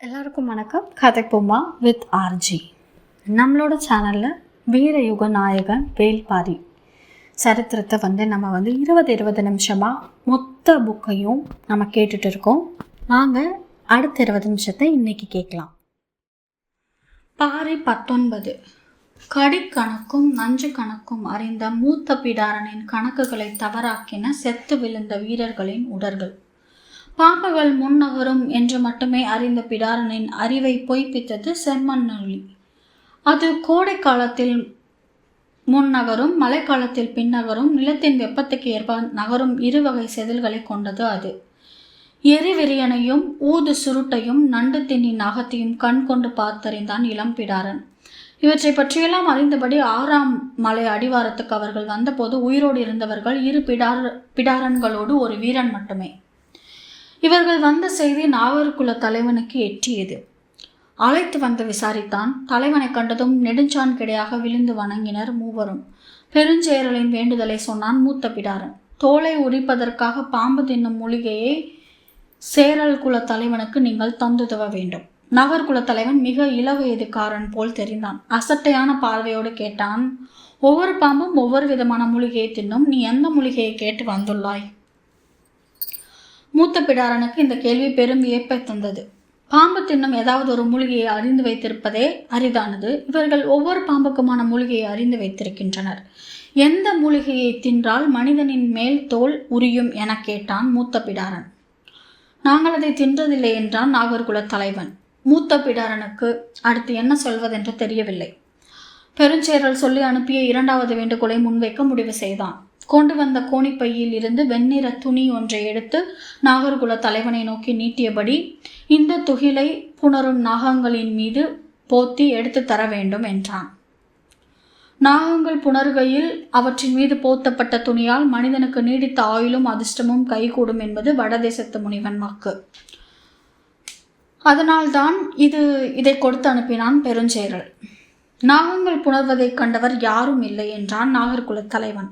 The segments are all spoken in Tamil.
எல்லாருக்கும் வணக்கம். கதைப்போமா வித் ஆர்ஜி நம்மளோட சேனலில் வீரயுக நாயகன் வேல்பாரி சரித்திரத்தை வந்து நம்ம வந்து இருபது இருபது நிமிஷமாக மொத்த புக்கையும் நம்ம கேட்டுட்டு இருக்கோம். வாங்க அடுத்த இருபது நிமிஷத்தை இன்னைக்கு கேட்கலாம். பாரி பத்தொன்பது. கடிக்கணக்கும் நஞ்சு கணக்கும் அறிந்த மூத்த பிடாரனின் கணக்குகளை தவறாக்கின செத்து விழுந்த வீரர்களின் உடல்கள் பாம்புகள் முன்னகரும் என்று மட்டுமே அறிந்த பிடாரனின் அறிவை பொய்ப்பித்தது செம்மண்ணொலி அது கோடை காலத்தில் முன்னகரும் மழைக்காலத்தில் பின்னகரும் நிலத்தின் வெப்பத்துக்கு ஏற்ப நகரும் இரு வகை செதில்களை கொண்டது அது. எரிவிரியனையும் ஊது சுருட்டையும் நண்டு திண்ணின் அகத்தையும் கண் கொண்டு பார்த்தறிந்தான் இளம் பிடாரன். இவற்றை பற்றியெல்லாம் அறிந்தபடி ஆறாம் மலை அடிவாரத்துக்கு அவர்கள் வந்தபோது உயிரோடு இருந்தவர்கள் இரு பிடார பிடாரன்களோடு ஒரு வீரன் மட்டுமே. இவர்கள் வந்த செய்தி நாகர்குல தலைவனுக்கு எட்டியது. அழைத்து வந்து விசாரித்தான் தலைவனை கண்டதும் நெடுஞ்சான் கிடையாக விழுந்து வணங்கினர் மூவரும். பெருஞ்சேரலின் வேண்டுதலை சொன்னான் மூத்த பிடாரன் தோலை உரிப்பதற்காக பாம்பு தின்னும் மூலிகையை சேரல் குல தலைவனுக்கு நீங்கள் தந்துதவ வேண்டும். நகர்குல தலைவன் மிக இளவயதுக்காரன் போல் தெரிந்தான். அசட்டையான பார்வையோடு கேட்டான் ஒவ்வொரு பாம்பும் ஒவ்வொரு விதமான மூலிகையை தின்னும். நீ எந்த மூலிகையை கேட்டு வந்துள்ளாய்? மூத்த பிடாரனுக்கு இந்த கேள்வி பெரும் வியப்பை தந்தது. பாம்பு தின்னும் ஏதாவது ஒரு மூலிகையை அறிந்து வைத்திருப்பதே அரிதானது. இவர்கள் ஒவ்வொரு பாம்புக்குமான மூலிகையை அறிந்து வைத்திருக்கின்றனர். எந்த மூலிகையை தின்றால் மனிதனின் மேல் தோல் உரியும் என கேட்டான் மூத்த பிடாரன். நாங்கள் அதை தின்றதில்லை என்றான் நாகர்குல தலைவன். மூத்த பிடாரனுக்கு அடுத்து என்ன சொல்வதென்று தெரியவில்லை. பெருஞ்சேரல் சொல்லி அனுப்பிய இரண்டாவது வேண்டுகோளை முன்வைக்க முடிவு செய்தான். கொண்டு வந்த கோணிப்பையில் இருந்து வெண்ணிற துணி ஒன்றை எடுத்து நாகர்குல தலைவனை நோக்கி நீட்டியபடி இந்த துகிலை புணரும் நாகங்களின் மீது போத்தி எடுத்து தர வேண்டும் என்றான். நாகங்கள் புணர்கையில் அவற்றின் மீது போத்தப்பட்ட துணியால் மனிதனுக்கு நீடித்த ஆயுளும் அதிர்ஷ்டமும் கைகூடும் என்பது வடதேசத்து முனிவன் வாக்கு. அதனால்தான் இது இதை கொடுத்து அனுப்பினான் பெருஞ்சேரல். நாகங்கள் புணர்வதைக் கண்டவர் யாரும் இல்லை என்றான் நாகர்குல தலைவன்.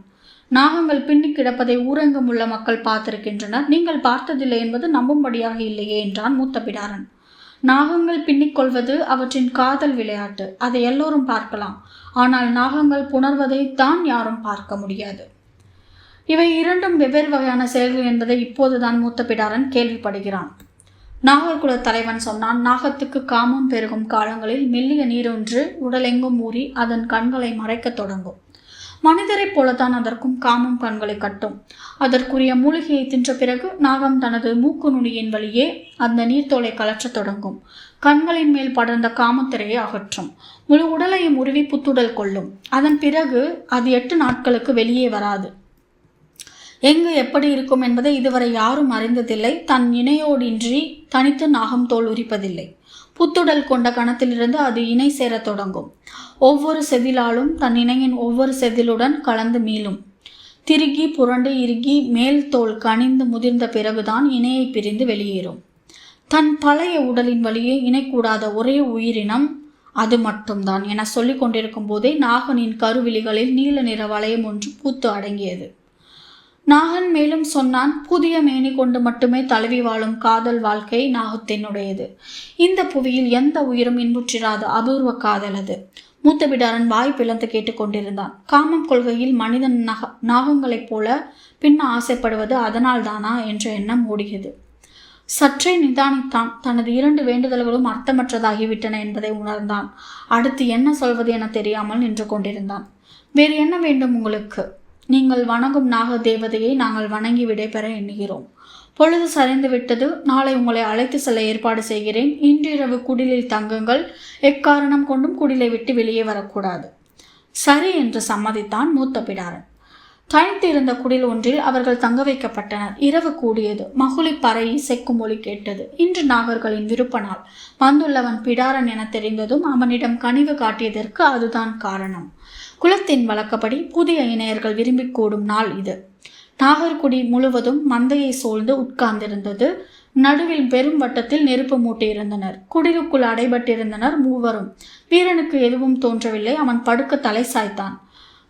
நாகங்கள் பின்னி கிடப்பதை ஊரங்கம் உள்ள மக்கள் பார்த்திருக்கின்றனர். நீங்கள் பார்த்ததில்லை என்பது நம்பும்படியாக இல்லையே என்றான் மூத்த பிடாரன் நாகங்கள் பின்னிக்கொள்வது அவற்றின் காதல் விளையாட்டு. அதை எல்லோரும் பார்க்கலாம். ஆனால் நாகங்கள் புணர்வதை தான் யாரும் பார்க்க முடியாது. இவை இரண்டும் வெவ்வேறு வகையான செயல்கள் என்பதை இப்போதுதான் மூத்த பிடாரன் கேள்விப்படுகிறான் நாகர்குல தலைவன் சொன்னான் நாகத்துக்கு காமம் பெருகும் காலங்களில் மெல்லிய நீரொன்று உடலெங்கும் ஊறி அதன் கண்களை மறைக்கத் தொடங்கும். மனிதரைப் போலத்தான் அதற்கும் காமம் கண்களை கட்டும். அதற்குரிய மூலிகையை தின்ற பிறகு நாகம் தனது மூக்கு நுனியின் வழியே அந்த நீர்த்தோலை கலற்றத் தொடங்கும். கண்களின் மேல் படர்ந்த காமத்திரையை அகற்றும். முழு உடலையும் உருவி புத்துடல் கொள்ளும். அதன் பிறகு அது எட்டு நாட்களுக்கு வெளியே வராது. எங்கு எப்படி இருக்கும் என்பதை இதுவரை யாரும் அறிந்ததில்லை. தன் இணையோடின்றி தனித்து நாகம் தோல் உரிப்பதில்லை. புத்துடல் கொண்ட கணத்திலிருந்து அது இணை சேரத் தொடங்கும். ஒவ்வொரு செதிலாலும் தன் இணையின் ஒவ்வொரு செதிலுடன் கலந்து மீளும். திருகி புரண்டு இறுகி மேல் தோல் கனிந்து முதிர்ந்த பிறகுதான் இணையை பிரிந்து வெளியேறும். தன் பழைய உடலின் வழியே இணைக்கூடாத ஒரே உயிரினம் அது மட்டும்தான் என சொல்லிக் கொண்டிருக்கும் போதே நாகனின் கருவிழிகளில் நீல நிற வளையம் ஒன்று பூத்து அடங்கியது. நாகன் மேலும் சொன்னான் புதிய மேனி கொண்டு மட்டுமே தழுவி வாழும் காதல் வாழ்க்கை நாகத்தினுடையது. இந்த புவியில் எந்த உயிரும் இன்புற்றிராத அபூர்வ காதல் அது. மூத்த பிடாரன் வாய் பிளந்து கேட்டுக்கொண்டிருந்தான் காமம் கொள்கையில் மனிதன் நக நாகங்களைப் போல பின்ன ஆசைப்படுவது அதனால்தானா என்ற எண்ணம் ஓடியது சற்றே நிதானித்தான். தனது இரண்டு வேண்டுதல்களும் அர்த்தமற்றதாகிவிட்டன என்பதை உணர்ந்தான். அடுத்து என்ன சொல்வது என தெரியாமல் நின்று கொண்டிருந்தான். வேறு என்ன வேண்டும் உங்களுக்கு? நீங்கள் வணங்கும் நாக தேவதையை நாங்கள் வணங்கி விடைபெற எண்ணுகிறோம். பொழுது சரிந்து விட்டது நாளை உங்களை அழைத்து செல்ல ஏற்பாடு செய்கிறேன். இன்றிரவு குடிலில் தங்குங்கள். எக்காரணம் கொண்டும் குடிலை விட்டு வெளியே வரக்கூடாது. சரி என்று சம்மதித்தான் மூத்த பிடாரன். தனித்து இருந்த குடில் ஒன்றில் அவர்கள் தங்க வைக்கப்பட்டனர். இரவு கூடியது. மகுளி பறை இசைக்கும் ஒளி கேட்டது. இன்று நாகர்களின் விருப்ப நாள் வந்துள்ளவன் பிடாரன் என தெரிந்ததும் அவனிடம் கனிவு காட்டியதற்கு அதுதான் காரணம். குலத்தின் வழக்கப்படி புதிய இணையர்கள் விரும்பி கூடும் நாள் இது. நாகர்குடி முழுவதும் மந்தையை சூழ்ந்து உட்கார்ந்திருந்தது. நடுவில் பெரும் வட்டத்தில் நெருப்பு மூட்டியிருந்தனர். குடிலுக்குள் அடைபட்டிருந்தனர் மூவரும். வீரனுக்கு எதுவும் தோன்றவில்லை. அவன் படுக்க தலை சாய்த்தான்.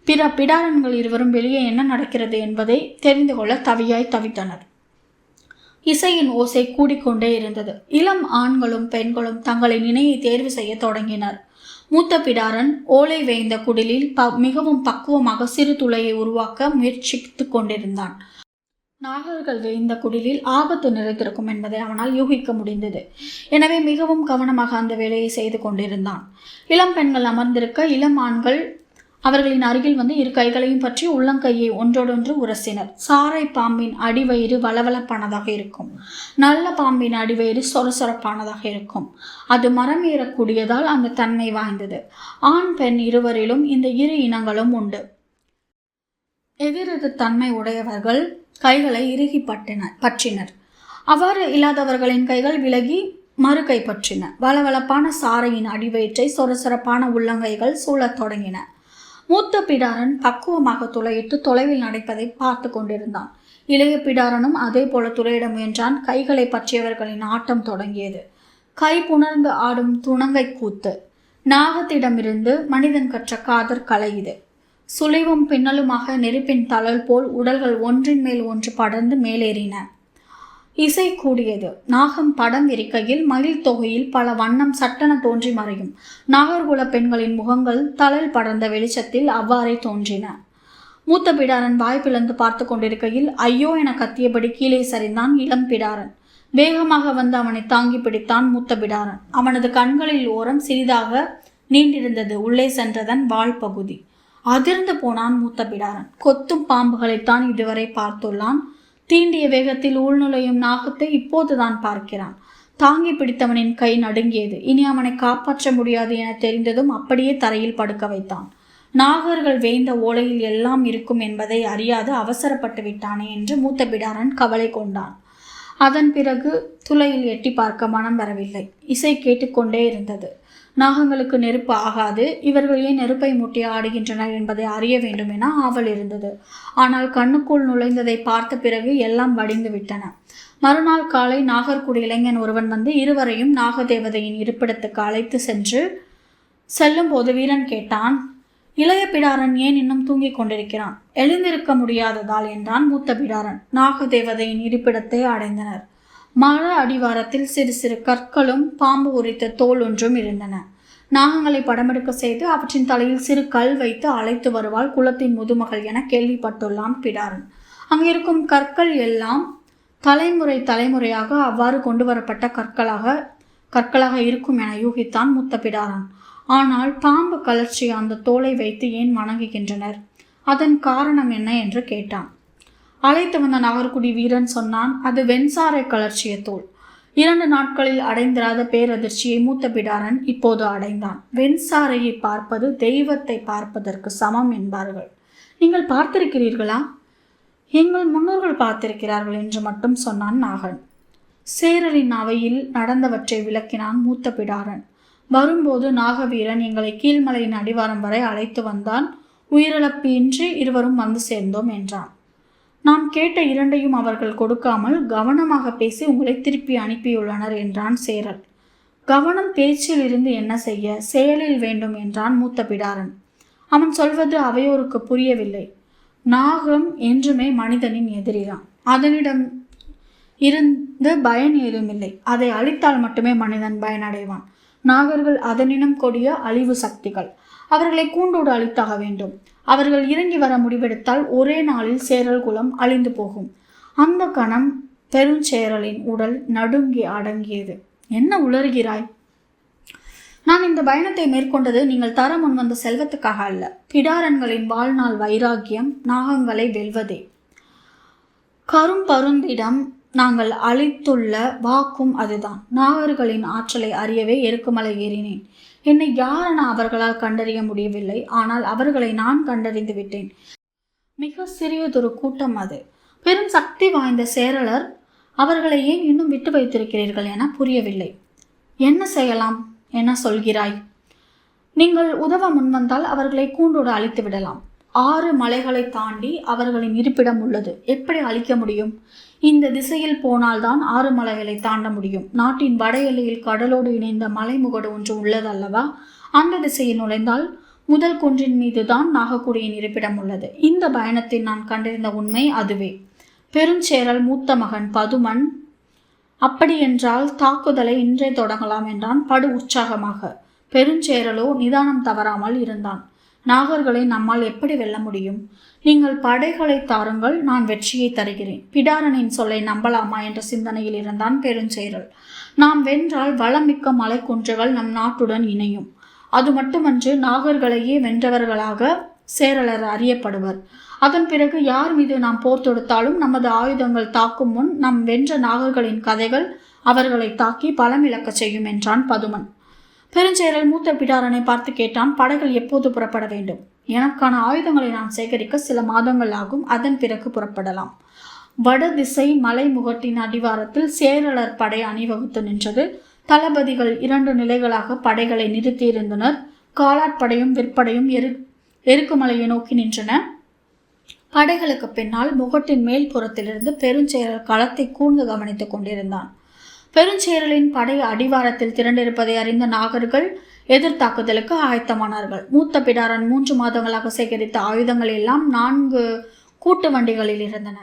பிற பிடாரன்கள் இருவரும் வெளியே என்ன நடக்கிறது என்பதை தெரிந்து கொள்ள தவியாய் தவித்தனர். இசையின் ஓசை கூடிக்கொண்டே இருந்தது. இளம் ஆண்களும் பெண்களும் தங்களின் இணையை தேர்வு செய்ய தொடங்கினர். மூத்த பிடாரன் ஓலை வேய்ந்த குடிலில் ப மிகவும் பக்குவமாக சிறு துளையை உருவாக்க முயற்சித்துக் கொண்டிருந்தான். நாகர்கள் வேய்ந்த குடிலில் ஆபத்து நிறைந்திருக்கும் என்பதை அவனால் யூகிக்க முடிந்தது. எனவே மிகவும் கவனமாக அந்த வேலையை செய்து கொண்டிருந்தான். இளம் பெண்கள் அமர்ந்திருக்க இளம் ஆண்கள் அவர்களின் அருகில் வந்து இரு கைகளையும் பற்றி உள்ளங்கையை ஒன்றோடொன்று உரசினர். சாறை பாம்பின் அடிவயிறு வளவளப்பானதாக இருக்கும். நல்ல பாம்பின் அடிவயிறு சொரசொரப்பானதாக இருக்கும். அது மரம் ஏறக்கூடியதால் அந்த தன்மை வாய்ந்தது. ஆண் பெண் இருவரிலும் இந்த இரு இனங்களும் உண்டு. எதிரெதிர் தன்மை உடையவர்கள் கைகளை இறுகி பட்டின பற்றினர். அவ்வாறு இல்லாதவர்களின் கைகள் விலகி மறு கை பற்றின வளவளப்பான சாரையின் அடிவயிற்றை சொரசொரப்பான உள்ளங்கைகள் சூழத் தொடங்கின. மூத்த பிடாரன் பக்குவமாக துளையிட்டு தொலைவில் நடப்பதை பார்த்து கொண்டிருந்தான். இளைய பிடாரனும் அதே போல துளையிட முயன்றான். கைகளை பற்றியவர்களின் ஆட்டம் தொடங்கியது. கை புணர்ந்து ஆடும் துணங்கை கூத்து. நாகத்திடமிருந்து மனிதன் கற்ற காதற் கலை இது. சுழிவும் பின்னலுமாக நெருப்பின் தழல் போல் உடல்கள் ஒன்றின் மேல் ஒன்று படர்ந்து மேலேறின. இசை கூடியது நாகம் படம் விரிக்கையில் மயில் தொகையில் பல வண்ணம் சட்டென தோன்றி மறையும். நாகர்குல பெண்களின் முகங்கள் தழல் படர்ந்த வெளிச்சத்தில் அவ்வாறே தோன்றின. மூத்த பிடாரன் வாய்ப்பிழந்து பார்த்து கொண்டிருக்கையில் ஐயோ என கத்தியபடி கீழே சரிந்தான் இளம் பிடாரன். வேகமாக வந்து அவனை தாங்கி பிடித்தான் மூத்த பிடாரன். அவனது கண்களில் ஓரம் சிறிதாக நீண்டிருந்தது. உள்ளே சென்றதன் வால் பகுதி. அதிர்ந்து போனான் மூத்த பிடாரன். கொத்தும் பாம்புகளைத்தான் இதுவரை பார்த்துள்ளான். தீண்டிய வேகத்தில் உள்நுழையும் நாகத்தை இப்போதுதான் பார்க்கிறான். தாங்கி பிடித்தவனின் கை நடுங்கியது. இனி அவனை காப்பாற்ற முடியாது என தெரிந்ததும் அப்படியே தரையில் படுக்க வைத்தான். நாகர்கள் வேய்ந்த ஓலையில் எல்லாம் இருக்கும் என்பதை அறியாது அவசரப்பட்டு விட்டானே என்று மூத்த பிடாரன் கவலை கொண்டான். அதன் பிறகு துளையில் எட்டி பார்க்க மனம் வரவில்லை. இசை கேட்டுக்கொண்டே இருந்தது. நாகங்களுக்கு நெருப்பு ஆகாது இவர்கள் ஏன் நெருப்பை மூட்டி ஆடுகின்றனர் என்பதை அறிய வேண்டும் என ஆவல் இருந்தது. ஆனால் கண்ணுக்குள் நுழைந்ததை பார்த்த பிறகு எல்லாம் வடிந்து விட்டன. மறுநாள் காலை நாகர்குடி இளைஞன் ஒருவன் வந்து இருவரையும் நாகதேவதையின் இருப்பிடத்துக்கு அழைத்து சென்று செல்லும்போது வீரன் கேட்டான் இளைய பிடாரன் ஏன் இன்னும் தூங்கிக் கொண்டிருக்கிறான்? எழுந்திருக்க முடியாததால் என்றான் மூத்த பிடாரன். நாகதேவதையின் இருப்பிடத்தை அடைந்தனர். மர அடிவாரத்தில் சிறு சிறு கற்களும் பாம்பு உரித்த தோல் ஒன்றும் இருந்தன. நாகங்களை படமெடுக்க செய்து அவற்றின் தலையில் சிறு கல் வைத்து அழைத்து வருவாள் குலத்தின் முதுமகள் என கேள்விப்பட்டுள்ளான் பிடாரன். அங்கிருக்கும் கற்கள் எல்லாம் தலைமுறை தலைமுறையாக அவ்வாறு கொண்டு வரப்பட்ட கற்களாக கற்களாக இருக்கும் என யூகித்தான் மூத்த பிடாரன். ஆனால் பாம்பு கலர்ச்சி அந்த தோலை வைத்து ஏன் வணங்குகின்றனர்? அதன் காரணம் என்ன என்று கேட்டான். அழைத்து வந்த நகர்குடி வீரன் சொன்னான் அது வெண்சாரை கலர்ச்சிய தோல். இரண்டு நாட்களில் அடைந்திராத பேரதிர்ச்சியை மூத்த பிடாரன் இப்போது அடைந்தான். வெண்சாரையை பார்ப்பது தெய்வத்தை பார்ப்பதற்கு சமம் என்பார்கள். நீங்கள் பார்த்திருக்கிறீர்களா? எங்கள் முன்னோர்கள் பார்த்திருக்கிறார்கள் என்று மட்டும் சொன்னான் நாகன். சேரலின் அவையில் நடந்தவற்றை விளக்கினான் மூத்த பிடாரன். வரும்போது நாகவீரன் எங்களை கீழ்மலையின் அடிவாரம் வரை அழைத்து வந்தான். உயிரிழப்பு இன்றி இருவரும் வந்து சேர்ந்தோம் என்றான். நாம் கேட்ட இரண்டையும் அவர்கள் கொடுக்காமல் கவனமாக பேசி உங்களை திருப்பி அனுப்பியுள்ளனர் என்றான் சேரல். கவனம் பேச்சில் இருந்து என்ன செய்ய செயலில் வேண்டும் என்றான் மூத்த பிடாரன். அவன் சொல்வது அவையோருக்கு புரியவில்லை. நாகம் என்றுமே மனிதனின் எதிரிதான். அதனிடம் இருந்து பயன் ஏதுமில்லை. அதை அழித்தால் மட்டுமே மனிதன் பயனடைவான். நாகர்கள் அதனினம் கொடிய அழிவு சக்திகள். அவர்களை கூண்டோடு அழித்தாக வேண்டும். அவர்கள் இறங்கி வர முடிவெடுத்தால் ஒரே நாளில் சேரல் குலம் அழிந்து போகும். அந்த கணம் பெருஞ்சேரலின் உடல் நடுங்கி அடங்கியது. என்ன உளறுகிறாய்? நான் இந்த பயணத்தை மேற்கொண்டது நீங்கள் தர முன் வந்த செல்வத்துக்காக அல்ல. பிடாரன்களின் வாழ்நாள் வைராக்கியம் நாகங்களை வெல்வதே. கரும்பருந்திடம் நாங்கள் அளித்துள்ள வாக்கும் அதுதான். நாகர்களின் ஆற்றலை அறியவே எருக்குமலை ஏறினேன். என்னை யாரென அவர்களால் கண்டறிய முடியவில்லை ஆனால் அவர்களை நான் கண்டறிந்து விட்டேன். மிக சிறியதொரு கூட்டம் அது. பெரும் சக்தி வாய்ந்த சேரலர் அவர்களை ஏன் இன்னும் விட்டு வைத்திருக்கிறீர்கள் என புரியவில்லை. என்ன செய்யலாம்? என சொல்கிறாய்? நீங்கள் உதவ முன்வந்தால் அவர்களை கூண்டோடு அழித்து விடலாம் ஆறு மலைகளை தாண்டி அவர்களின் இருப்பிடம் உள்ளது. எப்படி அழிக்க முடியும்? இந்த திசையில் போனால்தான் ஆறு மலைகளை தாண்ட முடியும். நாட்டின் வட எல்லையில் கடலோடு இணைந்த மலைமுகடு ஒன்று உள்ளது அல்லவா? அந்த திசையில் நுழைந்தால் முதல் குன்றின் மீது தான் நாகக்குடியின் இருப்பிடம் உள்ளது. இந்த பயணத்தில் நான் கண்டறிந்த உண்மை அதுவே. பெருஞ்சேரல் மூத்த மகன் பதுமன் அப்படியென்றால் தாக்குதலை இன்றே தொடங்கலாம் என்றான் படு உற்சாகமாக. பெருஞ்சேரலோ நிதானம் தவறாமல் இருந்தான். நாகர்களை நம்மால் எப்படி வெல்ல முடியும்? நீங்கள் படைகளை தாருங்கள் நான் வெற்றியை தருகிறேன். பிடாரனின் சொல்லை நம்பலாமா என்ற சிந்தனையில் இருந்தான் பெருஞ்சேரல் நாம் வென்றால் வளமிக்க மலைக்குன்றுகள் நம் நாட்டுடன் இணையும். அது மட்டுமன்று நாகர்களையே வென்றவர்களாக சேரலர் அறியப்படுவர். அதன் பிறகு யார் மீது நாம் போர் தொடுத்தாலும் நமது ஆயுதங்கள் தாக்கும் முன் நம் வென்ற நாகர்களின் கதைகள் அவர்களை தாக்கி பலம் இழக்கச் செய்யும் என்றான் பதுமன். பெருஞ்சேரல் மூத்த பிடாரனை பார்த்து கேட்டான் படைகள் எப்போது புறப்பட வேண்டும்? எனக்கான ஆயுதங்களை நான் சேகரிக்க சில மாதங்கள் ஆகும் அதன் பிறகு புறப்படலாம். வடதிசை மலைமுகட்டின் அடிவாரத்தில் சேரலர் படை அணிவகுத்து நின்றது. தளபதிகள் இரண்டு நிலைகளாக படைகளை நிறுத்தியிருந்தனர் காலாட்படையும் விற்படையும் எரு எருக்குமலையை நோக்கி நின்றன. படைகளுக்கு பின்னால் முகட்டின் மேல் புறத்திலிருந்து பெருஞ்சேரல் களத்தை கூர்ந்து கவனித்துக் கொண்டிருந்தான். பெருஞ்சேரலின் படை அடிவாரத்தில் திரண்டிருப்பதை அறிந்த நாகர்கள் எதிர்த்தாக்குதலுக்கு ஆயத்தமானார்கள். மூத்த பிடாரன் மூன்று மாதங்களாக சேகரித்த ஆயுதங்கள் எல்லாம் நான்கு கூட்டு வண்டிகளில் இருந்தன.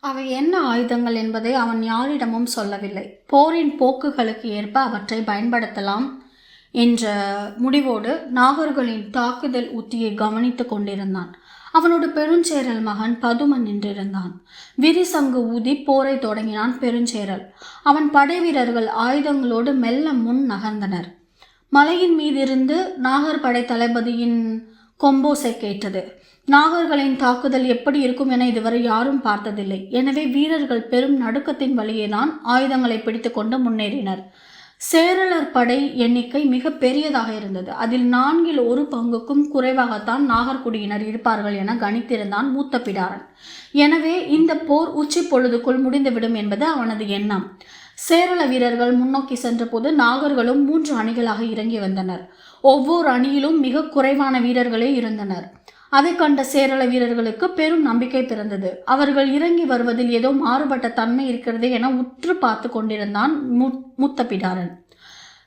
அவை என்ன ஆயுதங்கள் என்பதை அவன் யாரிடமும் சொல்லவில்லை. போரின் போக்குகளுக்கு ஏற்ப அவற்றை பயன்படுத்தலாம் என்ற முடிவோடு நாகர்களின் தாக்குதல் உத்தியை கவனித்துக் கொண்டிருந்தான். அவனோட பெருஞ்சேரல் மகன் பதுமன் நின்றிருந்தான். விரிசங்கு ஊதி போரை தொடங்கினான் பெருஞ்சேரல். அவன் படை வீரர்கள் ஆயுதங்களோடு மெல்ல முன் நகர்ந்தனர். மலையின் மீதிருந்து நாகர் படை தளபதியின் கொம்போசை கேட்டது. நாகர்களின் தாக்குதல் எப்படி இருக்கும் என இதுவரை யாரும் பார்த்ததில்லை. எனவே வீரர்கள் பெரும் நடுக்கத்தின் வழியேதான் ஆயுதங்களை பிடித்துக்கொண்டு முன்னேறினர். சேரலர் படை எண்ணிக்கை மிக பெரியதாக இருந்தது. அதில் நான்கில் ஒரு பங்குக்கும் குறைவாகத்தான் நாகர்குடியினர் இருப்பார்கள் என கணித்திருந்தான் மூத்த பிடாரன். எனவே இந்த போர் உச்சி பொழுதுக்குள் முடிந்துவிடும் என்பது அவனது எண்ணம். சேரள வீரர்கள் முன்னோக்கி சென்றபோது நாகர்களும் மூன்று அணிகளாக இறங்கி வந்தனர். ஒவ்வொரு அணியிலும் மிக குறைவான வீரர்களே இருந்தனர். அதை கண்ட சேரள வீரர்களுக்கு பெரும் நம்பிக்கை பிறந்தது. அவர்கள் இறங்கி வருவதில் ஏதோ மாறுபட்ட தன்மை இருக்கிறது என உற்று பார்த்து கொண்டிருந்தான் மு- மூத்த பிடாரன்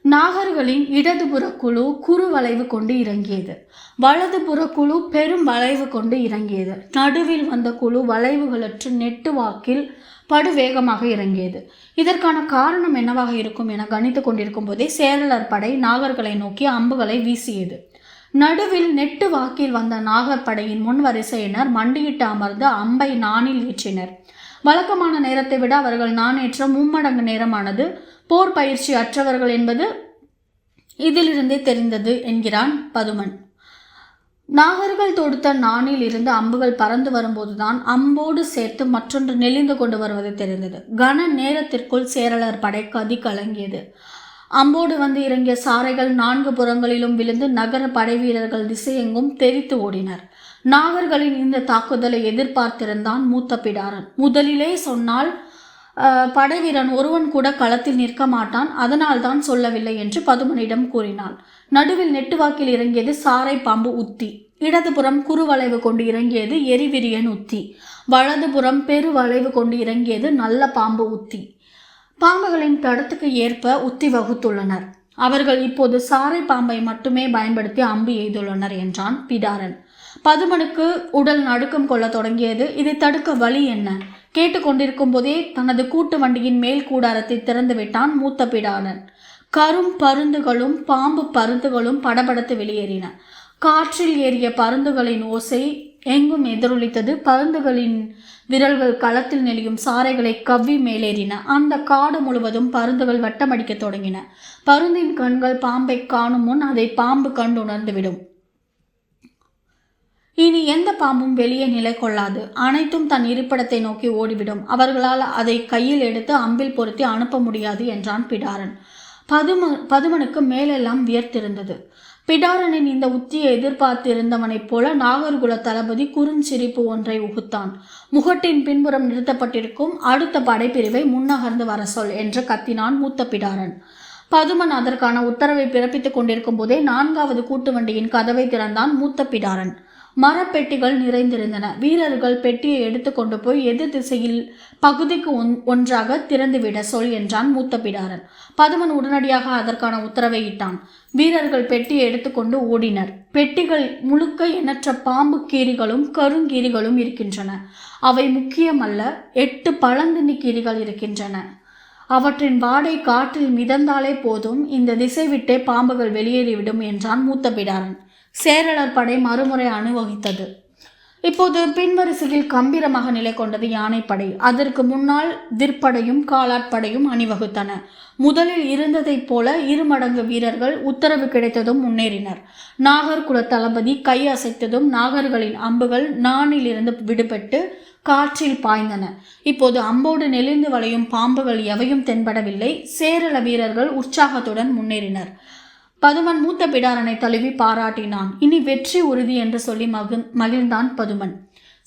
நாகர்களின் இடதுபுற குழு குறு வளைவு கொண்டு இறங்கியது. வலதுபுற குழு பெரும் வளைவு கொண்டு இறங்கியது. நடுவில் வந்த குழு வளைவுகளற்று நெட்டு வாக்கில் படுவேகமாக இறங்கியது. இதற்கான காரணம் என்னவாக இருக்கும் என கணித்துக் கொண்டிருக்கும் போதே சேரலர் படை நாகர்களை நோக்கி அம்புகளை வீசியது. நடுவில் நெட்டு வாக்கில் வந்த நாகர் படையின் முன் வரிசையினர் மண்டியிட்டு அமர்ந்து அம்பை நானில் ஏற்றினர். வழக்கமான நேரத்தை விட அவர்கள் நானேற்ற மும்மடங்கு நேரமானது. போர் பயிற்சி அற்றவர்கள் என்பது இதிலிருந்தே தெரிந்தது என்கிறான் பதுமன். நாகர்கள் தொடுத்த நானில் இருந்து அம்புகள் பறந்து வரும்போதுதான் அம்போடு சேர்த்து மற்றொன்று நெளிந்து கொண்டு வருவது தெரிந்தது. கன நேரத்திற்குள் சேரலர் படை கதி கலங்கியது அம்போடு வந்து இறங்கிய சாரைகள் நான்கு புறங்களிலும் விழுந்து நகர படைவீரர்கள் திசையெங்கும் தெரித்து ஓடினர். நாகர்களின் இந்த தாக்குதலை எதிர்பார்த்திருந்தான் மூத்த பிடாரன். முதலிலே சொன்னால் படைவீரன் ஒருவன் கூட களத்தில் நிற்க மாட்டான் அதனால் தான் சொல்லவில்லை என்று பதுமனிடம் கூறினாள். நடுவில் நெட்டுவாக்கில் இறங்கியது சாரை பாம்பு உத்தி. இடதுபுறம் குறுவளைவு கொண்டு இறங்கியது எரிவிரியன் உத்தி. வலதுபுறம் பெருவளைவு கொண்டு இறங்கியது நல்ல பாம்பு உத்தி. பாம்புகளின் தடத்துக்கு ஏற்ப உத்தி வகுத்துள்ளனர். அவர்கள் இப்போது சாரை பாம்பை மட்டுமே பயன்படுத்தி அம்பு எய்துள்ளனர் என்றான் பிடாரன். பதுமனுக்கு உடல் நடுக்கம் கொள்ள தொடங்கியது. இதை தடுக்க வழி என்ன? கேட்டுக்கொண்டிருக்கும் போதே தனது கூட்டு வண்டியின் மேல் கூடாரத்தை திறந்து விட்டான் மூத்த பிடாரன். கரும் பருந்துகளும் பாம்பு பருந்துகளும் படபடத்து வெளியேறின. காற்றில் ஏறிய பருந்துகளின் ஓசை எங்கும் எதிரொலித்தது. பருந்துகளின் விரல்கள் களத்தில் நெளியும் சாறைகளை கவ்வி மேலேறின. அந்த காடு முழுவதும் பருந்துகள் வட்டமடிக்கத் தொடங்கின. பருந்தின் கண்கள் பாம்பை காணும் முன் அதை பாம்பு கண்டு உணர்ந்துவிடும். இனி எந்த பாம்பும் வெளியே நிலை கொள்ளாது. அனைத்தும் தன் இருப்பிடத்தை நோக்கி ஓடிவிடும். அவர்களால் அதை கையில் எடுத்து அம்பில் பொருத்தி அனுப்ப முடியாது என்றான் பிடாரன். பதும பதுமனுக்கு மேலெல்லாம் வியர்த்திருந்தது. பிடாரனின் இந்த உத்தியை எதிர்பார்த்திருந்தவனைப் போல நாகர்குல தளபதி குறுஞ்சிரிப்பு ஒன்றை உகுத்தான். முகட்டின் பின்புறம் நிறுத்தப்பட்டிருக்கும் அடுத்த படைப்பிரிவை முன்னகர்ந்து வர சொல் என்று கத்தினான் மூத்த பிடாரன். பதுமன் அதற்கான உத்தரவை பிறப்பித்துக் கொண்டிருக்கும் போதே நான்காவது கூட்டு வண்டியின் கதவை திறந்தான் மூத்த பிடாரன். மரப்பெட்டிகள் நிறைந்திருந்தன. வீரர்கள் பெட்டியை எடுத்துக்கொண்டு போய் எதிர் திசையில் பகுதிக்கு ஒன் ஒன்றாக திறந்துவிட சொல் என்றான் மூத்த பிடாரன் பதுமன் உடனடியாக அதற்கான உத்தரவை இட்டான். வீரர்கள் பெட்டியை எடுத்துக்கொண்டு ஓடினர். பெட்டிகள் முழுக்க எண்ணற்ற பாம்பு கீரிகளும் கருங்கீரிகளும் இருக்கின்றன. அவை முக்கியமல்ல எட்டு பழந்தின்னி கீரிகள் இருக்கின்றன. அவற்றின் வாடை காற்றில் மிதந்தாலே போதும் இந்த திசை விட்டே பாம்புகள் வெளியேறிவிடும் என்றான் மூத்த பிடாரன் சேரலர் படை மறுமுறை அணிவகுத்தது. இப்போது பின்வரிசையில் கம்பீரமாக நிலை கொண்டது யானைப்படை. அதற்கு முன்னால் விற்படையும் காலாட்படையும் அணிவகுத்தன. முதலில் இருந்ததைப் போல இருமடங்கு வீரர்கள் உத்தரவு கிடைத்ததும் முன்னேறினர். நாகர்குல தளபதி கை அசைத்ததும் நாகர்களின் அம்புகள் நானிலிருந்து விடுபட்டு காற்றில் பாய்ந்தன. இப்போது அம்போடு நெளிந்து வளையும் பாம்புகள் எவையும் தென்படவில்லை. சேரள வீரர்கள் உற்சாகத்துடன் முன்னேறினர். பதுமன் மூத்த பிடாரனை தழுவி பாராட்டினான். இனி வெற்றி உறுதி என்று சொல்லி மகிழ் மகிழ்ந்தான் பதுமன்.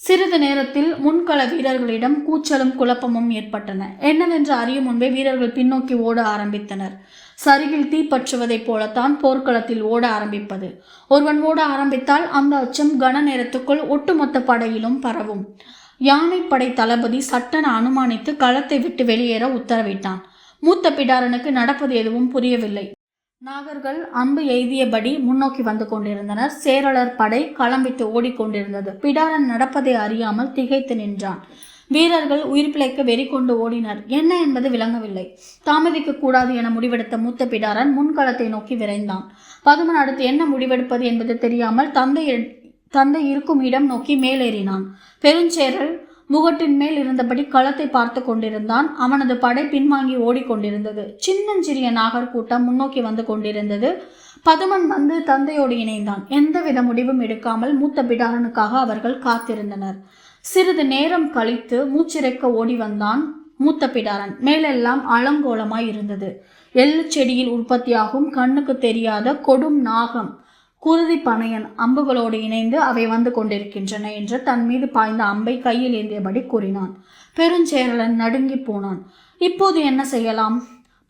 சிறிது நேரத்தில் முன்கள வீரர்களிடம் கூச்சலும் குழப்பமும் ஏற்பட்டன. என்னவென்று அறியும் முன்பே வீரர்கள் பின்னோக்கி ஓட ஆரம்பித்தனர். சரிவில் தீப்பற்றுவதைப் போலத்தான் போர்க்களத்தில் ஓட ஆரம்பிப்பது. ஒருவன் ஓட ஆரம்பித்தால் அந்த அச்சம் கன நேரத்துக்குள் ஒட்டுமொத்த படையிலும் பரவும். யானைப்படை தளபதி சட்டன அனுமானித்து களத்தை விட்டு வெளியேற உத்தரவிட்டான். மூத்த பிடாரனுக்கு நடப்பது எதுவும் புரியவில்லை. நாகர்கள் அம்பு எய்தியபடி முன்னோக்கி வந்து கொண்டிருந்தனர். சேரளர் படை களம் விட்டு ஓடிக்கொண்டிருந்தது பிடாரன் நடப்பதை அறியாமல் திகைத்து நின்றான். வீரர்கள் உயிர் பிழைக்க வெறி கொண்டு ஓடினர். என்ன என்பது விளங்கவில்லை. தாமதிக்க கூடாது என முடிவெடுத்த மூத்த பிடாரன் முன்களத்தை நோக்கி விரைந்தான். பதுமன் அடுத்து என்ன முடிவெடுப்பது என்பது தெரியாமல் தந்தை தந்தை இருக்கும் இடம் நோக்கி மேலேறினான். பெருஞ்சேரல் முகட்டின் மேல் இருந்தபடி களத்தை பார்த்து கொண்டிருந்தான். அவனது படை பின்வாங்கி ஓடிக்கொண்டிருந்தது சின்னஞ்சிறிய நாகர்கூட்டம் முன்னோக்கி வந்து கொண்டிருந்தது. பதுமன் வந்து தந்தையோடு இணைந்தான். எந்தவித முடிவும் எடுக்காமல் மூத்த பிடாரனுக்காக அவர்கள் காத்திருந்தனர். சிறிது நேரம் கழித்து மூச்சிறைக்க ஓடி வந்தான் மூத்த பிடாரன். மேலெல்லாம் அலங்கோலமாய் இருந்தது. எள்ளு செடியில் உற்பத்தியாகும் கண்ணுக்கு தெரியாத கொடும் நாகம். குருதி பனையன் அம்புகளோடு இணைந்து அவை வந்து கொண்டிருக்கின்றன என்று தன் மீது பாய்ந்த அம்பை கையில் ஏந்தியபடி கூறினான். பெருஞ்சேரலன் நடுங்கி போனான். இப்போது என்ன செய்யலாம்?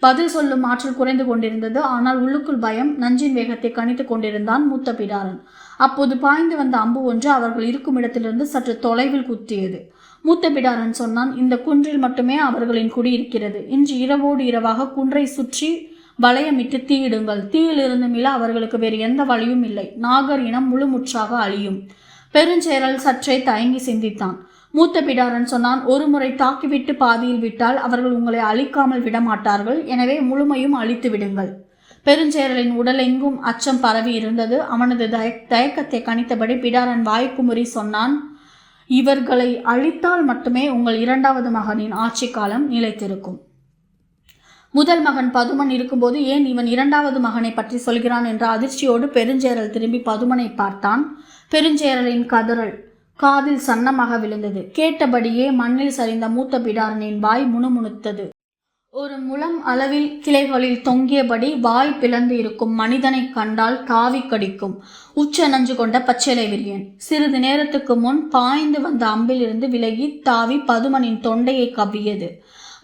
பதில் சொல்லும் ஆற்றல் குறைந்து கொண்டிருந்தது. ஆனால் உள்ளுக்குள் பயம் நஞ்சின் வேகத்தை கணித்து கொண்டிருந்தான் மூத்த பிடாரன். அப்போது பாய்ந்து வந்த அம்பு ஒன்று அவர்கள் இருக்கும் இடத்திலிருந்து சற்று தொலைவில் குத்தியது. மூத்த பிடாரன் சொன்னான் இந்த குன்றில் மட்டுமே அவர்களின் குடியிருக்கிறது இன்று இரவோடு இரவாக குன்றை சுற்றி வளையமிட்டு தீயிடுங்கள். தீயிலிருந்து மீள அவர்களுக்கு வேறு எந்த வழியும் இல்லை. நாகர் இனம் முழுமுற்றாக அழியும். பெருஞ்சேரல் சற்றே தயங்கி சிந்தித்தான். மூத்த பிடாரன் சொன்னான் ஒரு முறை தாக்கிவிட்டு பாதியில் விட்டால் அவர்கள் உங்களை அழிக்காமல் விடமாட்டார்கள். எனவே முழுமையும் அழித்து விடுங்கள். பெருஞ்சேரலின் உடலெங்கும் அச்சம் பரவி இருந்தது. அவனது தய தயக்கத்தை கணித்தபடி பிடாரன் வாய்க்குமுறி சொன்னான் இவர்களை அழித்தால் மட்டுமே உங்கள் இரண்டாவது மகனின் ஆட்சி காலம் நிலைத்திருக்கும். முதல் மகன் பதுமன் இருக்கும்போது ஏன் இவன் இரண்டாவது மகனை பற்றி சொல்கிறான் என்ற அதிர்ச்சியோடு பெருஞ்சேரல் திரும்பி பதுமனை பார்த்தான். பெருஞ்சேரலின் கதறல் காதில் சன்னமாக விழுந்தது. கேட்டபடியே மண்ணில் சரிந்த மூத்த பிடாரனின் வாய் முணுமுணுத்தது. ஒரு முழம் அளவில் கிளைகளில் தொங்கியபடி வாய் பிளந்து இருக்கும் மனிதனை கண்டால் தாவி கடிக்கும். உச்ச நஞ்சு கொண்ட பச்சிலை விரியன். சிறிது நேரத்துக்கு முன் பாய்ந்து வந்த அம்பிலிருந்து விலகி தாவி பதுமனின் தொண்டையை கவ்வியது.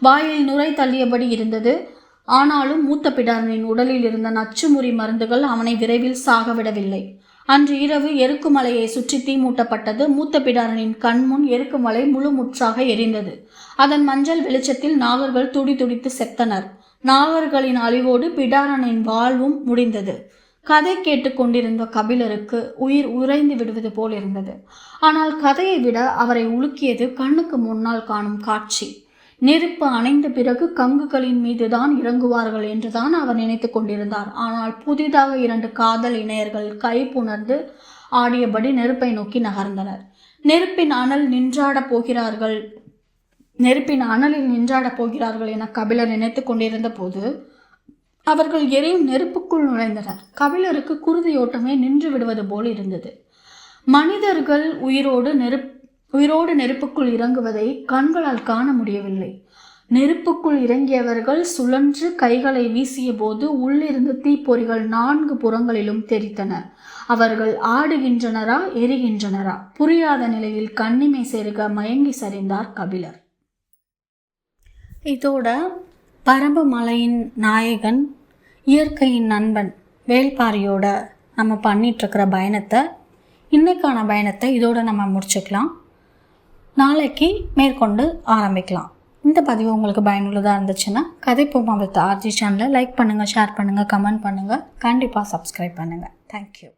வாயில் நுரை தள்ளியபடி இருந்தது. ஆனாலும் மூத்த பிடாரனின் உடலில் இருந்த நச்சுமுறி மருந்துகள் அவனை விரைவில் சாகவிடவில்லை. அன்று இரவு எருக்குமலையை சுற்றி தீ மூட்டப்பட்டது மூத்த பிடாரனின் கண்முன் எருக்குமலை முழுமுற்றாக எரிந்தது. அதன் மஞ்சள் வெளிச்சத்தில் நாகர்கள் துடி துடித்து செத்தனர். நாகர்களின் அழிவோடு பிடாரனின் வாழ்வும் முடிந்தது. கதை கேட்டுக்கொண்டிருந்த கபிலருக்கு உயிர் உறைந்து விடுவது போல் இருந்தது. ஆனால் கதையை விட அவரை உலுக்கியது கண்ணுக்கு முன்னால் காணும் காட்சி. நெருப்பு அணைந்த பிறகு கங்குகளின் மீதுதான் இறங்குவார்கள் என்றுதான் அவர் நினைத்து கொண்டிருந்தார். ஆனால் புதிதாக இரண்டு காதல் இணையர்கள் கை புணர்ந்து ஆடியபடி நெருப்பை நோக்கி நகர்ந்தனர். நெருப்பின் அனல் நின்றாடப் போகிறார்கள் நெருப்பின் அனலில் நின்றாடப் போகிறார்கள் என கபிலர் நினைத்து கொண்டிருந்த போது அவர்கள் எரியும் நெருப்புக்குள் நுழைந்தனர். கபிலருக்கு குருதியோட்டமே நின்று விடுவது போல் இருந்தது. மனிதர்கள் உயிரோடு நெருப்பு உயிரோடு நெருப்புக்குள் இறங்குவதை கண்களால் காண முடியவில்லை. நெருப்புக்குள் இறங்கியவர்கள் சுழன்று கைகளை வீசிய போது உள்ளிருந்து தீப்பொறிகள் நான்கு புறங்களிலும் தெரித்தன. அவர்கள் ஆடுகின்றனரா எரிகின்றனரா? புரியாத நிலையில் கண்ணிமை செருக மயங்கி சரிந்தார் கபிலர். இதோட பரம்பு மலையின் நாயகன் இயற்கையின் நண்பன் வேல்பாரியோட நம்ம பண்ணிகிட்ருக்கிற பயணத்தை இன்னைக்கான பயணத்தை இதோட நம்ம முடிச்சுக்கலாம். நாளைக்கு மேற்கொண்டு ஆரம்பிக்கலாம். இந்த பதிவு உங்களுக்கு பயனுள்ளதாக இருந்துச்சுன்னா கதை வித் ஆர்ஜி சேனலை லைக் பண்ணுங்கள் ஷேர் பண்ணுங்கள் கமெண்ட் பண்ணுங்கள் கண்டிப்பாக சப்ஸ்கிரைப் பண்ணுங்கள் தேங்க்யூ